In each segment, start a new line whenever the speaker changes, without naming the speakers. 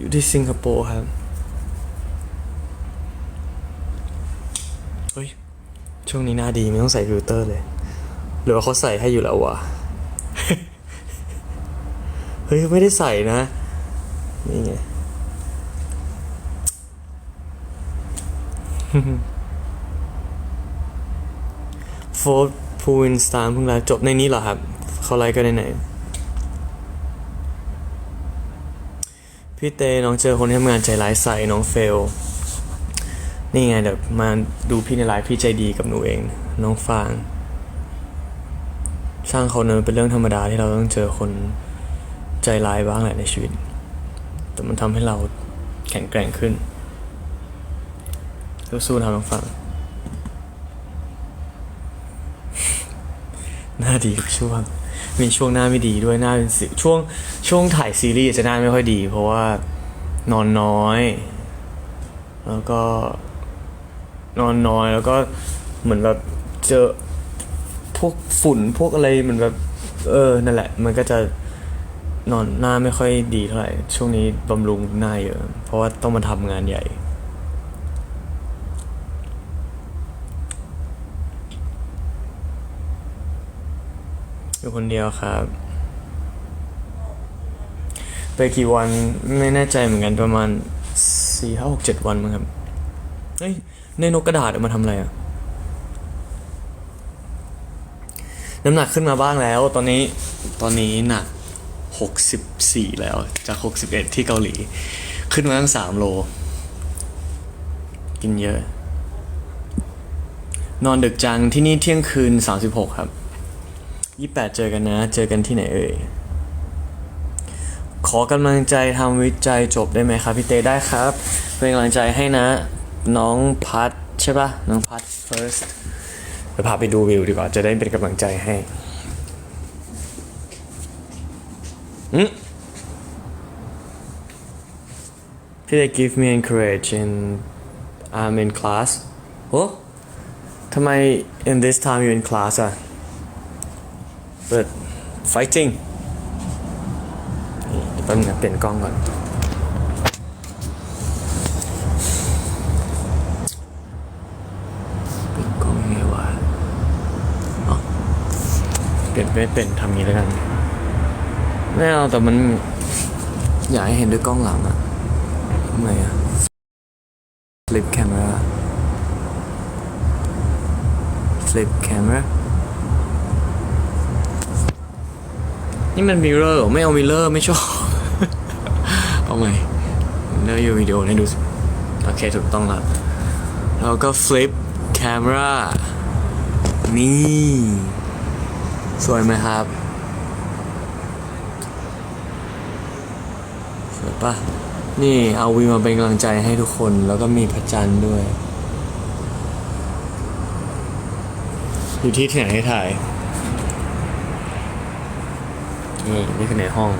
อยู่ที่สิงคโปร์ครับ เฮ้ย ช่วงนี้หน้าดีไม่ต้องใส่ฟิลเตอร์เลย หรือว่าเขาใส่ให้อยู่แล้ววะ เฮ้ย ไม่ได้ใส่นะ นี่ไงโฟร์พูอินสตาร์เพิ่งไลฟ์จบในนี้เหรอครับ เขาไลฟ์กันในไหน พี่เตน้องเจอคนที่ทำงานใจร้ายใส่น้องเฟล นี่ไงเดี๋ยวมาดูพี่ในไลฟ์พี่ใจดีกับหนูเอง น้องฟางช่างเขาเนอะเป็นเรื่องธรรมดาที่เราต้องเจอคนใจร้ายบ้างแหละในชีวิต แต่มันทำให้เราแข็งแกร่งขึ้นสู้ๆนะน้องฟางหน้าดีช่วง มีช่วงหน้าไม่ดีด้วยหน้าเป็นสิวช่วงช่วงถ่ายซีรีส์จะหน้าไม่ค่อยดี เพราะว่านอนน้อย แล้วก็นอนน้อยแล้วก็เหมือนแบบเจอพวกฝุ่นพวกอะไรเหมือนแบบเออนั่นแหละ มันก็จะนอนหน้าไม่ค่อยดีเท่าไหร่ช่วงนี้บำรุงหน้าเยอะ เพราะว่าต้องมาทำงานใหญ่ อยู่คนเดียวครับ ไปกี่วันไม่แน่ใจเหมือนกันประมาณสี่ห้าหกเจ็ดวันมั้งครับเฮ้ยในนกกระดาษเอามาทำอะไรอะน้ำหนักขึ้นมาบ้างแล้ว ตอนนี้ตอนนี้หนักหกสิบสี่แล้วจากหกสิบเอ็ดที่เกาหลี ขึ้นมาตั้งสามโล กินเยอะ นอนดึกจังที่นี่เที่ยงคืนสามสิบหกครับ ยี่แปดเจอกันนะ เจอกันที่ไหนเอ่ย ขอกำลังใจทำวิจัยจบได้ไหมครับพี่เต้ได้ครับ เป็นกำลังใจให้นะ น้องพัดใช่ปะน้องพัด first เดี๋ยวพาไปดูวิวดีกว่า จะได้เป็นกำลังใจให้อืมพี่เต้ give me encourage in I'm in class โอ้ทำไม in this time you in class อะ but fighting เดี๋ยวแป๊บนึงนะเปลี่ยนกล้องก่อน เปลี่ยนกล้องยังไงวะอ๋อเปลี่ยนไม่เป็นทำงี้แล้วกัน ไม่เอาแต่มัน อยากให้เห็นด้วยกล้องหลังอะทำไงอะ flip camera flip camera นี่มันมิเรอร์ไม่เอามิเรอร์ไม่ชอบ เอาใหม่เนื้ออยู่วิดีโอให้ดูสิโอเคถูกต้องแล้วแล้วก็ flip camera นี่ สวยไหมครับ สวยปะนี่เอาวีมาเป็นกำลังใจให้ทุกคนแล้วก็มีพระจันทร์ด้วย อยู่ที่ที่ไหนให้ถ่าย นี่นี่คือในห้อง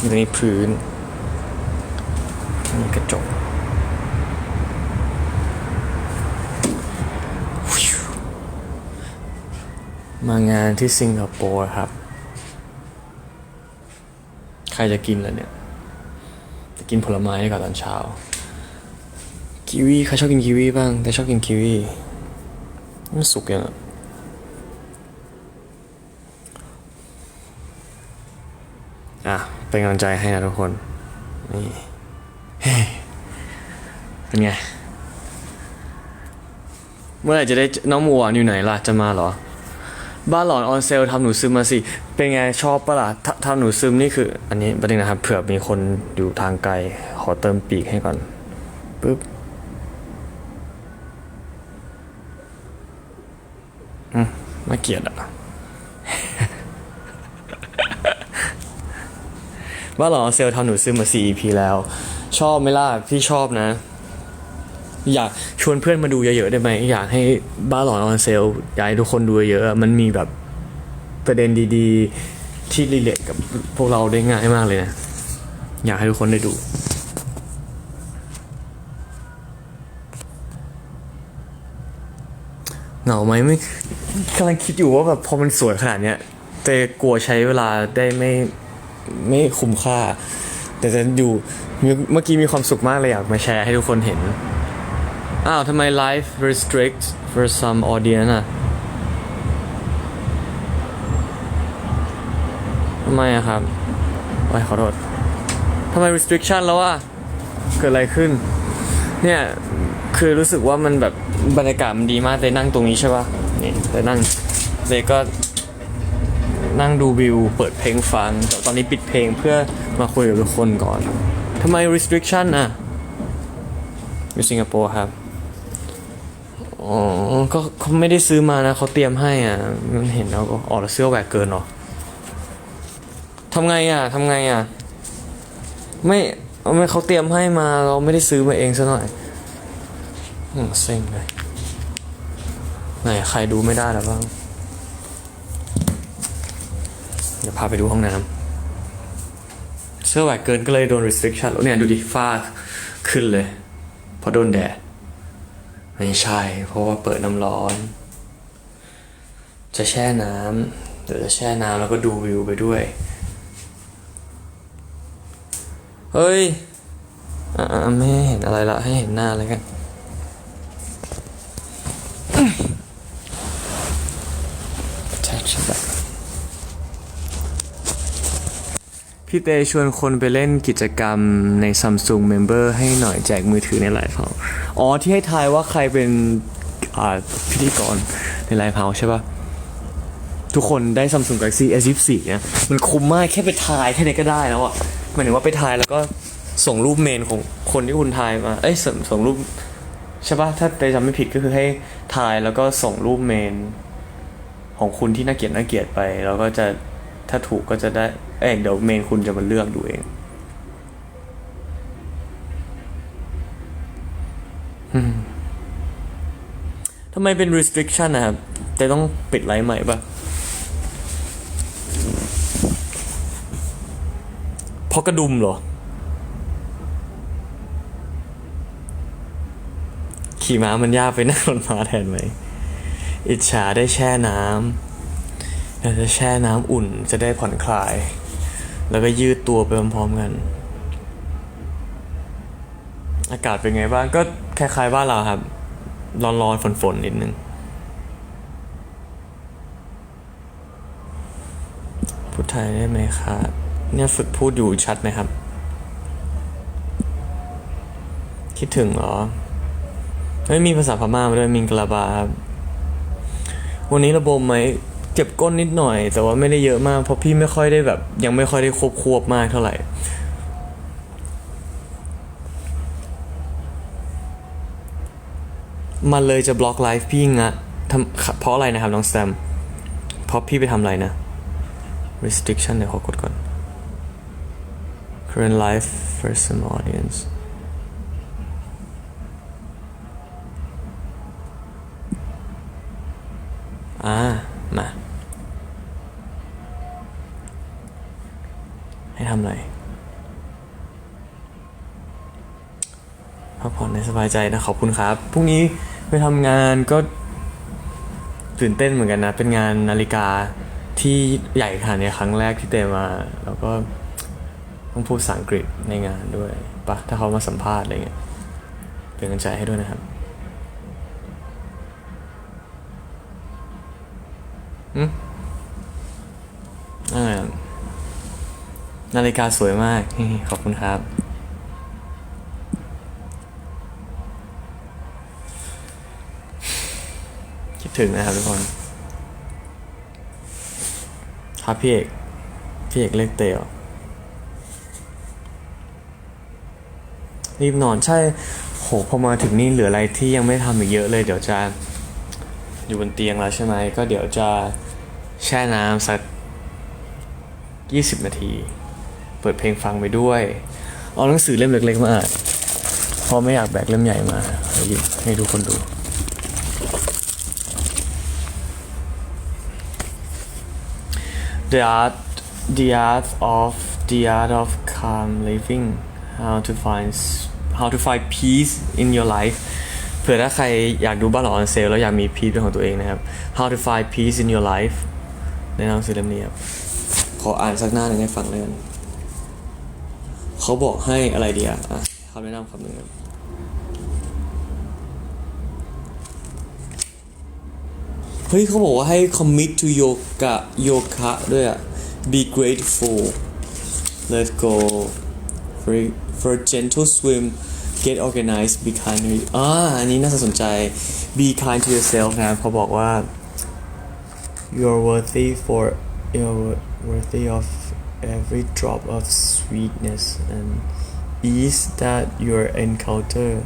นี่ตรงนี้พื้นนี่กระจกมางานที่สิงคโปร์ครับ ใครจะกินล่ะเนี่ย จะกินผลไม้ก่อนตอนเช้ากีวีใครชอบกินกีวีบ้าง แต่ชอบกินกีวีมันสุกยังอะ อะ เป็นกำลังใจให้นะทุกคนนี่เป็นไง เมื่อไหร่จะได้น้องหมูหวานอยู่ไหนล่ะจะมาเหรอ บ้านหลอนออนเซลทำหนูซึมมาสิ เป็นไงชอบปะล่ะทำหนูซึมนี่คือ อันนี้ประเด็นนะครับเผื่อมีคนอยู่ทางไกล ขอเติมปีกให้ก่อนปึ๊บอืมน่าเกลียดอะ ว่าหรอเซลล์ทำหนูซึมมา 4 EP แล้ว ชอบไหมล่ะพี่ชอบนะ อยากชวนเพื่อนมาดูเยอะๆได้ไหมอยากให้บ้าหลอนออนเซลอยากให้ทุกคนดูเยอะๆมันมีแบบประเด็นดีๆ ที่รีเลทกับพวกเราได้ง่ายมากเลยนะ อยากให้ทุกคนได้ดูเหงาไหมไม่กำลังคิดอยู่ว่าแบบพอมันสวยขนาดเนี้ยแต่กลัวใช้เวลาได้ไม่ ไม่คุ้มค่า แต่จะอยู่เมื่อกี้มีความสุขมากเลยอยากมาแชร์ให้ทุกคนเห็น อ้าวทำไม life restrict for some audience อะทำไมอะครับโอ้ยขอโทษทำไม restriction แล้วอะเกิดอะไรขึ้น เนี่ย คือรู้สึกว่ามันแบบบรรยากาศมันดีมากเลยนั่งตรงนี้ใช่ป่ะนี่เลยนั่งเลยก็ นั่งดูวิว เปิดเพลงฟัง แต่ตอนนี้ปิดเพลงเพื่อมาคุยกับทุกคนก่อนทำไม restriction อะอยู่สิงคโปร์ครับอ๋อก็เขาไม่ได้ซื้อมานะเขาเตรียมให้อะ มันเห็นแล้วก็อ๋อแล้วเสื้อแหวกเกินหรอทำไงอะทำไงอะ ไม่ไม่เขาเตรียมให้มาเราไม่ได้ซื้อมาเองซะหน่อยอืมเซ็งเลยไหนใครดูไม่ได้แล้วบ้าง เดี๋ยวพาไปดูห้องน้ำเสื้อแหวกเกินก็เลยโดน restriction แล้วเนี่ยดูดิฝ้าขึ้นเลยเพราะโดนแดด ไม่ใช่ เพราะว่าเปิดน้ำร้อน จะแช่น้ำเดี๋ยวจะแช่น้ำแล้วก็ดูวิวไปด้วย เฮ้ย อ่าไม่เห็นอะไรละให้เห็นหน้าแล้วกัน พี่เตชวนคนไปเล่นกิจกรรมใน Samsung Member ให้หน่อยแจกมือถือในไลฟ์เฮาอ๋อ ที่ให้ทายว่าใครเป็นพิธีกรในไลฟ์เฮาใช่ปะทุกคนได้ Samsung Galaxy S24 เนี่ยมันคุ้มมากแค่ไปทายแค่นี้ก็ได้แล้วอะหมายถึงว่าไปทายแล้วก็ส่งรูปเมนของคนที่คุณทายมา เอ้ยส่งส่งรูปใช่ปะถ้าเตจำไม่ผิดก็คือให้ทายแล้วก็ส่งรูปเมน ของคุณที่น่าเกลียดน่าเกลียดไป แล้วก็จะ ถ้าถูกก็จะได้เอ้ยเดี๋ยวเมนคุณจะมาเลือกดูเองทำไมเป็น restriction นะครับ แต่ต้องปิดไลฟ์ใหม่ปะเพราะกระดุมเหรอ ขี่ม้ามันยากไปนั่งรถม้าแทนไหม อิจฉาได้แช่น้ำ อยากจะแช่น้ำอุ่นจะได้ผ่อนคลาย แล้วก็ยืดตัวไปพร้อมๆกัน อากาศเป็นไงบ้างก็คล้ายๆบ้านเราครับ ร้อนๆฝนๆนิดนึง พูดไทยได้ไหมครับเนี่ยฝึกพูดอยู่ชัดไหมครับ คิดถึงเหรอไม่มีภาษาพม่ามาด้วยมิงกลาบาครับ วันนี้ระบบไหม เจ็บก้นนิดหน่อย แต่ว่าไม่ได้เยอะมาก เพราะพี่ไม่ค่อยได้แบบ ยังไม่ค่อยได้ควบควบมากเท่าไหร่ มันเลยจะบล็อกไลฟ์พี่งะทำเพราะอะไรนะครับน้องแซมเพราะพี่ไปทำอะไรนะ restriction เดี๋ยวขอกดก่อน current live for some audience อ่า ทำอะไร พักผ่อนในสบายใจนะ ขอบคุณครับ พรุ่งนี้ไปทำงานก็ตื่นเต้นเหมือนกันนะ เป็นงานนาฬิกาที่ใหญ่ขนาดนี้ครั้งแรกที่เตมา แล้วก็ต้องพูดภาษาอังกฤษในงานด้วยปะถ้าเขามาสัมภาษณ์อะไรเงี้ยเป็นกำลังใจให้ด้วยนะครับอ่า นาฬิกาสวยมาก ขอบคุณครับ คิดถึงนะครับทุกคน ครับพี่เอกพี่เอกเล็กเตะเหรอรีบนอนใช่ โหพอมาถึงนี่เหลืออะไรที่ยังไม่ทำอีกเยอะเลย เดี๋ยวจะอยู่บนเตียงแล้วใช่ไหม ก็เดี๋ยวจะแช่น้ำสัก 20 นาที เปิดเพลงฟังไปด้วยเอาหนังสือเล่มเล็กๆมาอ่านเพราะไม่อยากแบกเล่มใหญ่มาให้ดูให้ทุกคนดู The art the art of the art of calm living how to find how to find peace in your life เผื่อถ้าใครอยากดูบ้านหลออนเซลแล้วอยากมี peace เป็นของตัวเองนะครับ how to find peace in your life ในหนังสือเล่มนี้ครับ ขออ่านสักหน้าหนึ่งให้ฟังเลยกัน เขาบอกให้อะไรดีอะอะคำแนะนำคำหนึ่งครับเฮ้ยเขาบอกว่าให้ commit to yoga yoga ด้วยอะ be grateful let go for for gentle swim get organized be kind to อ่าอันนี้น่าสนใจ be kind to yourself นะเขาบอกว่า you're worthy for you're worthy of every drop of sweetness and ease that you encounter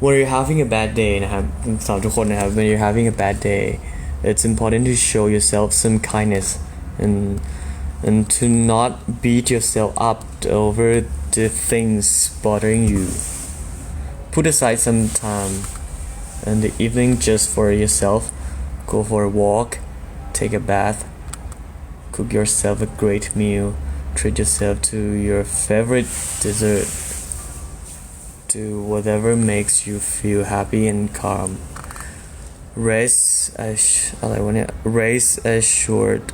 when you're having a bad day นะครับสำหรับทุกคนนะครับ when you're having a bad day it's important to show yourself some kindness and and to not beat yourself up over the things bothering you put aside some time in the evening just for yourself go for a walk take a bath cook yourself a great meal treat yourself to your favorite dessert do whatever makes you feel happy and calm rest as อะไรวะเนี่ย rest assured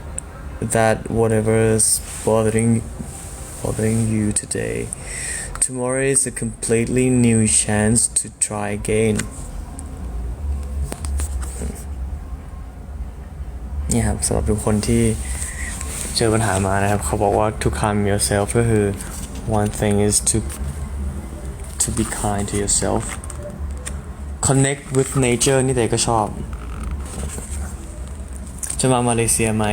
that whatever is bothering bothering you today tomorrow is a completely new chance to try again เนี่ยครับสำหรับทุกคนที่ เจอปัญหามานะครับเขาบอกว่า to calm yourself ก็คือ one thing is to to be kind to yourself connect with nature นี่เตก็ชอบ จะมามาเลเซียไหม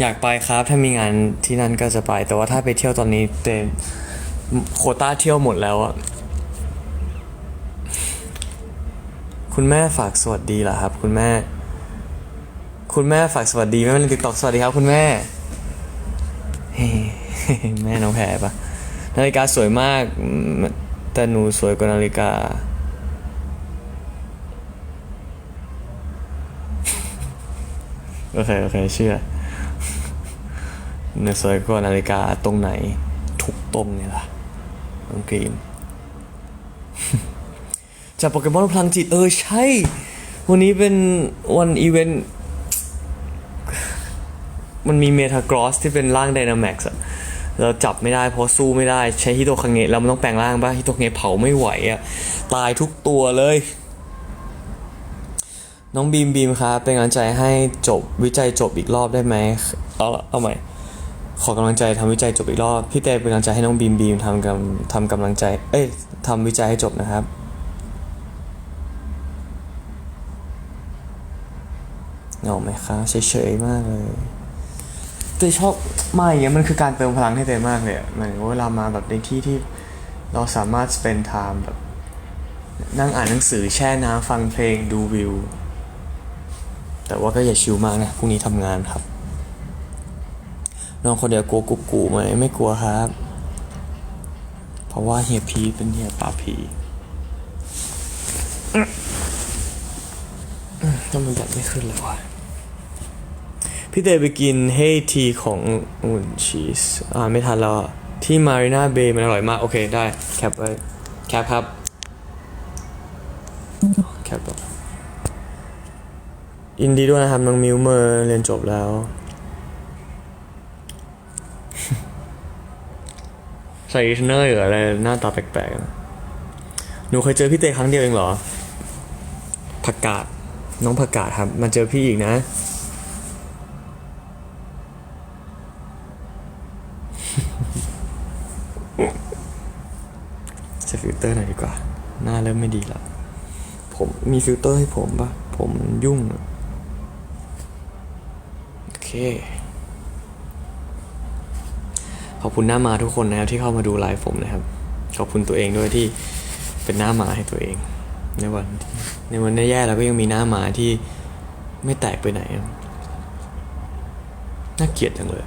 อยากไปครับ ถ้ามีงานที่นั่นก็จะไป แต่ว่าถ้าไปเที่ยวตอนนี้เตโคต้าเที่ยวหมดแล้วอะคุณแม่ฝากสวัสดีเหรอครับ คุณแม่ คุณแม่ฝากสวัสดีแม่ในติ๊กต็อกสวัสดีครับ คุณแม่ แม่น้องแพรปะนาฬิกาสวยมาก แต่หนูสวยกว่านาฬิกา โอเค โอเค เชื่อหนูสวยกว่านาฬิกาตรงไหน ทุกตรงเนี่ยล่ะน้องกรีนจากโปเกมอนพลังจิต เออ ใช่ วันนี้เป็นวันอีเวนต์มันมีเมทากรอสที่เป็นร่างไดนาแม็กซ์อะ เราจับไม่ได้เพราะสู้ไม่ได้ใช้ฮิโตคังเงะแล้วมันต้องแปลงร่างป่ะฮิโตคังเงะเผาไม่ไหวอะตายทุกตัวเลย น้องบีมบีมครับเป็นกำลังใจให้จบวิจัยจบอีกรอบได้ไหมเอาเอาใหม่ขอกำลังใจทำวิจัยจบอีกรอบพี่เต้เป็นกำลังใจให้น้องบีมบีมทำกำทำกำลังใจเอ้ยทำวิจัยให้จบนะครับเหงาไหมคะเฉยๆมากเลย เตยชอบมาอย่างเงี้ยมันคือการเติมพลังให้เตยมากเลยอะหมายถึงว่าเวลามาแบบในที่ที่เราสามารถ spend time แบบนั่งอ่านหนังสือแช่น้ำฟังเพลงดูวิว แต่ว่าก็อย่าชิวมากนะพรุ่งนี้ทำงานครับน้องคนเดียวกลัวกุ๊กกูไหมไม่กลัวครับ เพราะว่าเฮียพีเป็นเฮียป่าผีต้องมันแบบไม่ขึ้นเลยวะ พี่เตยไปกินเฮทีของอุ่นชีสอ่าไม่ทันแล้วที่มารีนาเบย์มันอร่อยมาก โอเคได้ แคปไว้แคปครับ แคปอินดีด้วยนะครับ น้องมิวเมอร์เรียนจบแล้ว ใส่เนอร์หรืออะไร หน้าตาแปลกๆ หนูเคยเจอพี่เตยครั้งเดียวเองเหรอผักกาด น้องผักกาดครับ มาเจอพี่อีกนะ ใช้ฟิลเตอร์หน่อยดีกว่า หน้าเริ่ม ไม่ดีแล้วผมมีฟิลเตอร์ให้ผมปะผมยุ่ง โอเค ขอบคุณหน้ามาทุกคนนะครับที่เข้ามาดูไลฟ์ผมนะครับ ขอบคุณตัวเองด้วยที่เป็นหน้ามาให้ตัวเอง ในวันในวันแย่ๆเราก็ยังมีหน้ามาที่ไม่แตกไปไหน น่าเกลียดจังเลย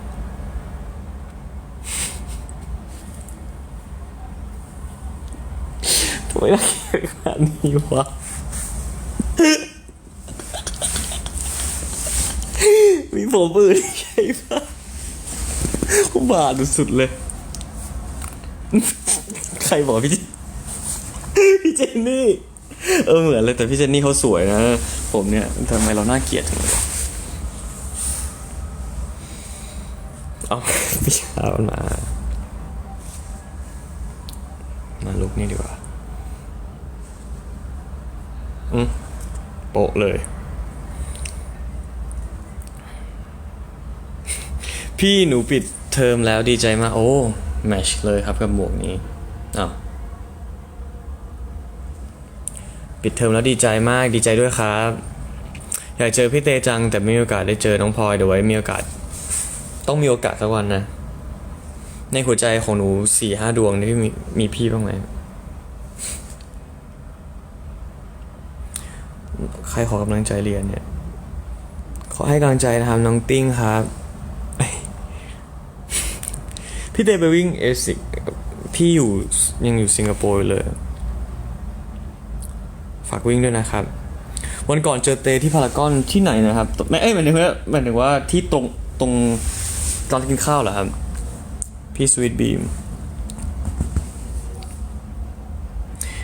ทำ ไม่น่าเกลียดขนาดนี้วะมีผมอื่นใช่ปะผมบาดสุดเลย ใครบอกพี่พี่เจนนี่ เออเหมือนเลยแต่พี่เจนนี่เขาสวยนะ ผมเนี่ยทำไมเราน่าเกลียดจังเลยเอาพี่ชามันมา มาลุกนี่ดีกว่า อืม โปะเลย พี่หนูปิดเทอมแล้วดีใจมาก โอ้แมชเลยครับกับหมวกนี้อ้าวปิดเทอมแล้วดีใจมากดีใจด้วยครับ อยากเจอพี่เตจังแต่ไม่มีโอกาสได้เจอน้องพลอยเดี๋ยวไว้มีโอกาส ต้องมีโอกาสสักวันนะ ในหัวใจของหนูสี่ห้าดวงนี่มีมีพี่บ้างไหม ใครขอกำลังใจเรียนเนี่ย ขอให้กำลังใจนะครับน้องติ้งครับ พี่เตไปวิ่งเอซิกพี่อยู่ยังอยู่สิงคโปร์เลย ฝากวิ่งด้วยนะครับ วันก่อนเจอเตที่พารากอนที่ไหนนะครับไม่เอ้ยหมายถึงว่าหมายถึงว่าที่ตรงตรงตอนกินข้าวเหรอครับ พี่สวีทบีม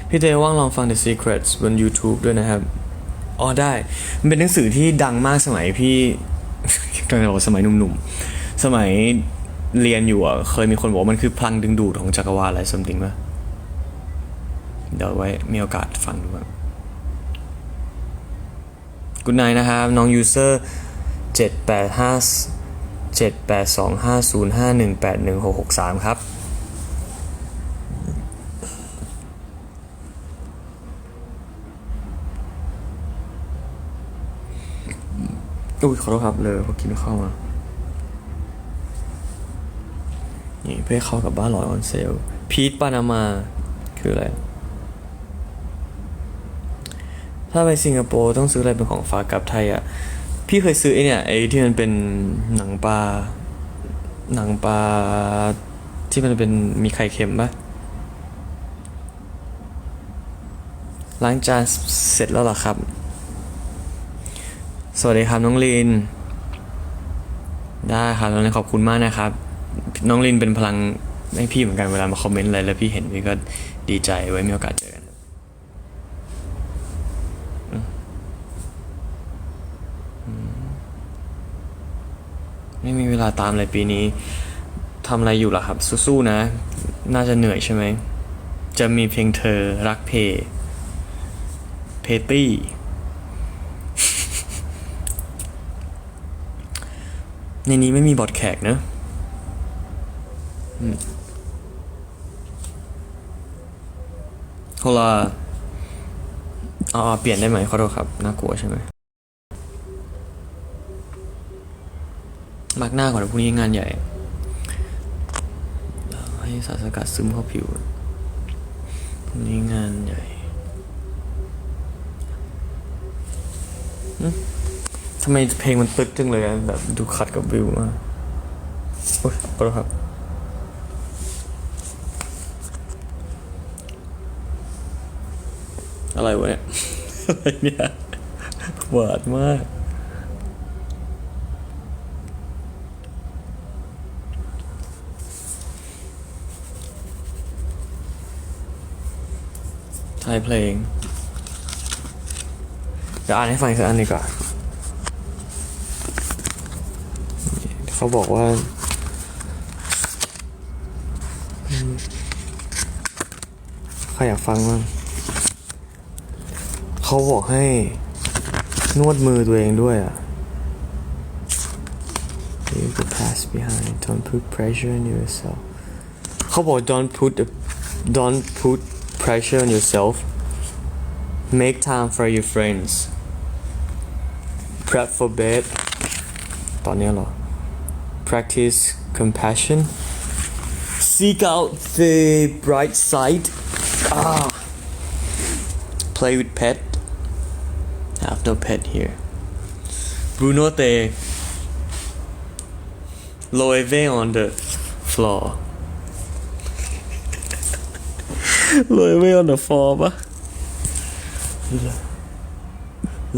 พี่เตว่างลองฟัง The Secrets บน YouTube ด้วยนะครับ อ๋อได้มันเป็นหนังสือที่ดังมากสมัยพี่กำลังจะบอกสมัยหนุ่มๆ สมัยเรียนอยู่อะ เคยมีคนบอกว่ามันคือพลังดึงดูดของจักรวาลอะไร something ป่ะเดี๋ยวไว้มีโอกาสฟังดูครับกุ o ไนนะครับ น้องยูเซอร์เจ็ดแปดห้าเจ็ดแปดสองห้าศูนย์ห้าหนึ่งแปดหนึ่งหกหกสามครับ อุ้ยขอโทษครับเลยพอกินข้าวมานี่เพื่อเข้ากับบ้านลอยออนเซลพีทปานามาคืออะไร ถ้าไปสิงคโปร์ต้องซื้ออะไรเป็นของฝากกลับไทยอะ พี่เคยซื้อไอเนี่ยไอที่มันเป็นหนังปลาหนังปลาที่มันเป็นมีไข่เค็มปะล้างจานเสร็จแล้วหรอครับ สวัสดีครับน้องลิน ได้ครับน้องลินขอบคุณมากนะครับ น้องลินเป็นพลังให้พี่เหมือนกันเวลามาคอมเมนต์อะไรแล้วพี่เห็นพี่ก็ดีใจไว้มีโอกาสเจอกันไม่มีเวลาตามเลยปีนี้ทำอะไรอยู่ล่ะครับ สู้ๆนะ น่าจะเหนื่อยใช่ไหม จะมีเพียงเธอรักเพ เพตี้ ในนี้ไม่มีบอดแขกเนอะโฮลาอ๋อเปลี่ยนได้ไหมขอโทษครับ น่ากลัวใช่ไหมมาร์กหน้าก่อนพรุ่งนี้งานใหญ่ ให้สารสกัดซึมเข้าผิวพรุ่งนี้งานใหญ่หึำไมเพลงมันตึกจังเลยอะแบบดูขัดกับวิวมากโอ๊ยขอโทษครับอะไรวะเนี่ย อะไรเนี่ยหวาดมากใช่เพลงเดี๋ยวอ่านให้ฟังอีกสักอันดีกว่า เขาบอกว่า ใครอยากฟังบ้างเขาบอกให้นวดมือตัวเองด้วยอะ You could pass behind don't put pressure on yourself เขาบอก don't put a, don't put pressure on yourself make time for your friends prep for bed ตอนนี้เหรอ practice compassion. Seek out the bright side. Ah. Play with pet. I have no pet here. Bruno Te Loewe on the floor. Loewe on the floor ปะ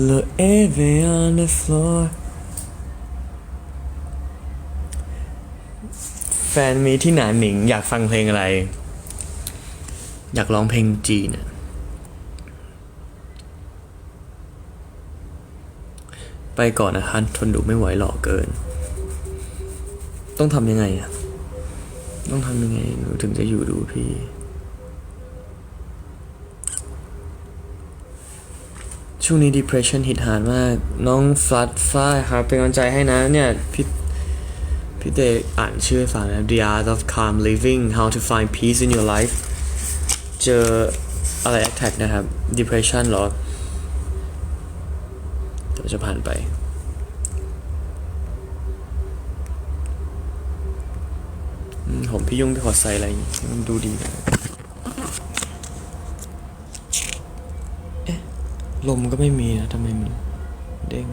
Loewe on the floor แฟนมีที่หนาหนิง อยากฟังเพลงอะไร อยากร้องเพลงจีนอะไปก่อนนะคะทนดูไม่ไหวหล่อเกิน ต้องทำยังไงอะต้องทำยังไงหนูถึงจะอยู่ดูพี่ ช่วงนี้ depression หิดหานมาก น้องฟลัดฟ้าครับเป็นกำลังใจให้นะเนี่ยพี่ พี่เตอ่านชื่อให้ฟังนะ The Art of Calm Living How to Find Peace in Your Life เจออะไร attack นะครับ depression หรอเดี๋ยวจะผ่านไปอืมผมพี่ยุ่งพี่ขอใส่อะไรมันดูดีน่อยเอ๊ะ ลมก็ไม่มีนะทำไมมันเด้ง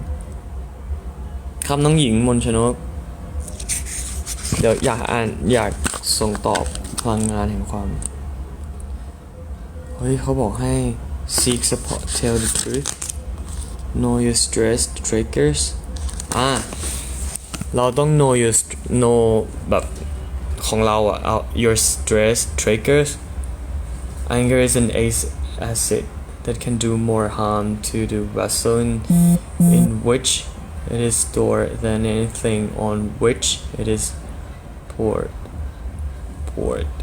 คำน้องหญิงมนชนก ดี๋ยวอยากอ่านอยากส่งตอบพลังงานแห่งความ เฮ้ยเขาบอกให้ seek support tell the truth know your stress triggers อ่าเราต้อง know your st- know แบบของเราอะเอา your stress triggers anger is an ace acid that can do more harm to the vessel in, in which it is stored than anything on which it is poured poured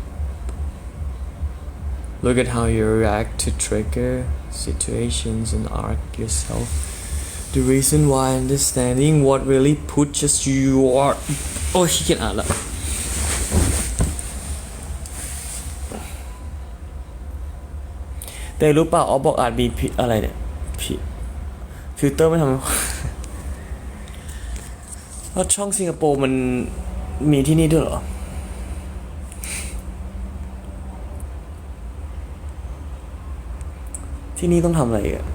look at how you react to trigger situations and ask yourself the reason why understanding what really pushes you are โอ้ยขี้เกียจอ่านละแต่รู้เปล่าออฟบอกอาจมีผิดอะไรเนี่ยผิดฟิลเตอร์ไม่ทำให้ แล้วช่องสิงคโปร์มัน มีที่นี่ด้วยเหรอ ที่นี่ต้องทำอะไรอีกอะ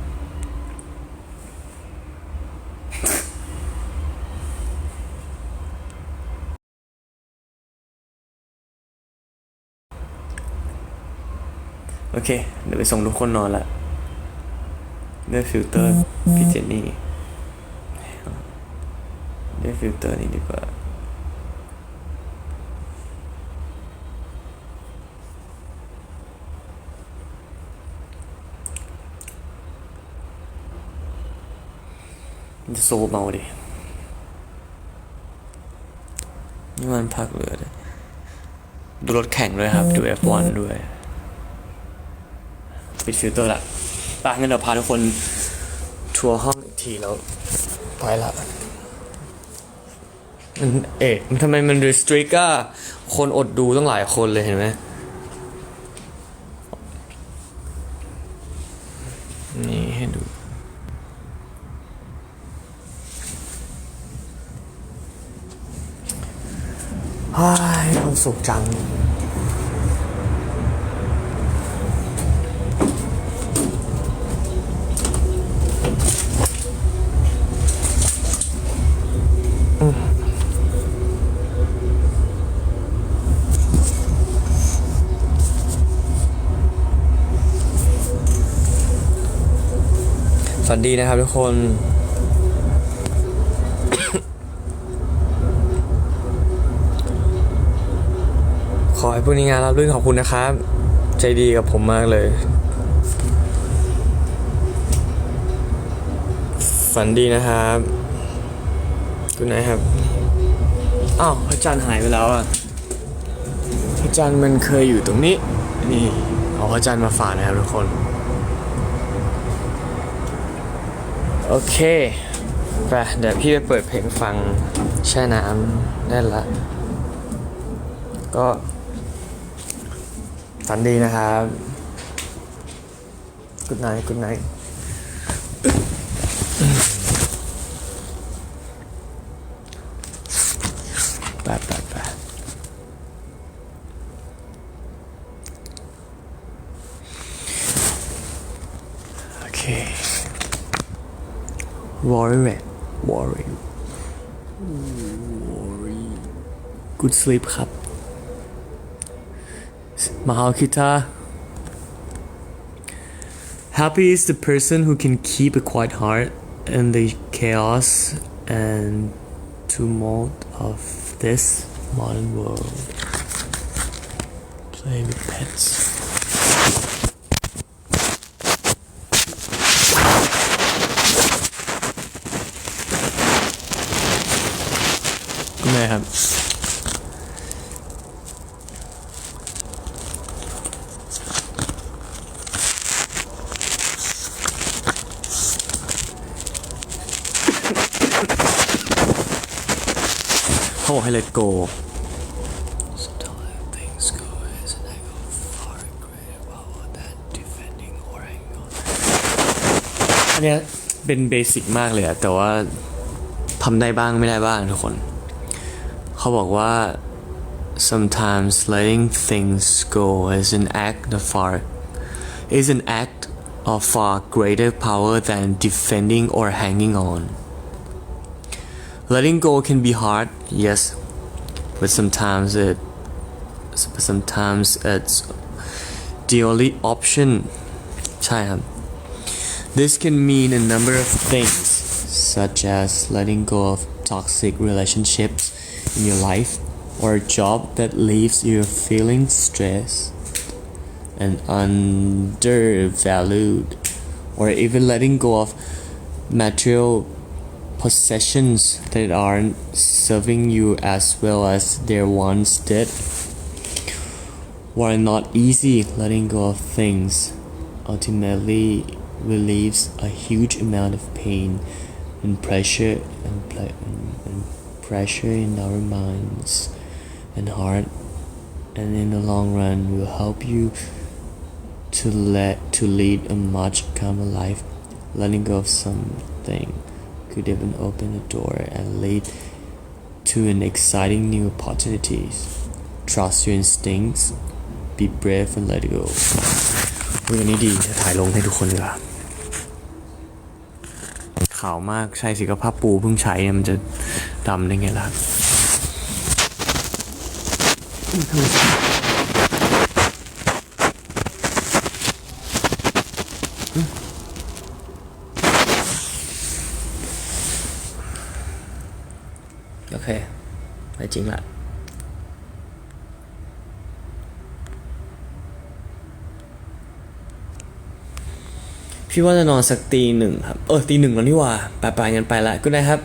โอเค เดี๋ยวไปส่งทุกคนนอนละด้วยฟิลเตอร์พี่เจนนี่ด้วยฟิลเตอร์นี้ดีกว่า มันจะโซเมาดินี่มันพักเรือเลยดูรถแข่งด้วยครับ ดู F1 ด้วย ปิดฟิลเตอร์ละไปงั้นเดี๋ยวพาทุกคน ทัวร์ห้องอีกทีแล้ว ไปละมันเอ๊ะมันทำไมมัน restrict อะคนอดดูต้องหลายคนเลยเห็นไหม นี่ให้ดู ฮ้ายมีความ สุขจัง สวัสดีนะครับทุกคน ให้พวกนี้งานรับรื่นขอบคุณนะครับ ใจดีกับผมมากเลย ฝันดีนะครับกุณนะครับ อ้าวพระจันทร์หายไปแล้วอะพระจันทร์มันเคยอยู่ตรงนี้ นี่ เอาพระจันทร์มาฝากนะครับทุกคน โอเคไปเดี๋ยวพี่ไปเปิดเพลงฟังแช่น้ำได้ละก็ ฝันดีนะครับ Good night Good night ไปไปไปโอเค Warrior Warrior Warrior Good sleep ครับ Mahalkita. Happy is the person who can keep a quiet heart in the chaos and tumult of this modern world. Play with pets. Good เขาบอกให้ let go
Sometimes things go as an echo far greater power than defending or hanging on.
อันเนี้ยเป็นเบสิกมากเลยอะแต่ว่าทำได้บ้างไม่ได้บ้างทุกคน เขาบอกว่า sometimes letting things go is an act of far is an act of far greater power than defending or hanging on letting go can be hard yes but sometimes it sometimes it's the only option ใช่ครับ This can mean a number of things, such as letting go of toxic relationships in your life or a job that leaves you feeling stressed and undervalued, or even letting go of material possessions that aren't serving you as well as they once did. While not easy, letting go of things ultimately relieves a huge amount of pain and pressure and, ple- and pressure in our minds and heart and in the long run will help you to let to lead a much calmer life letting go of something could even open the door and lead to an exciting new opportunities trust your instincts be brave and let go อุ๊ยอันนี้ดีจะถ่ายลงให้ทุกคนดีกว่าขาวมากใช่สิก็ผ้าปูเพิ่งใช้เนี่ยมันจะดำได้ไงล่ะโอเคไป จริงละพี่ว่าจะนอนสักตีหนึ่งครับ เออตีหนึ่งแล้วนี่ว่าไปไปงั้นไปละก็ได้ครับ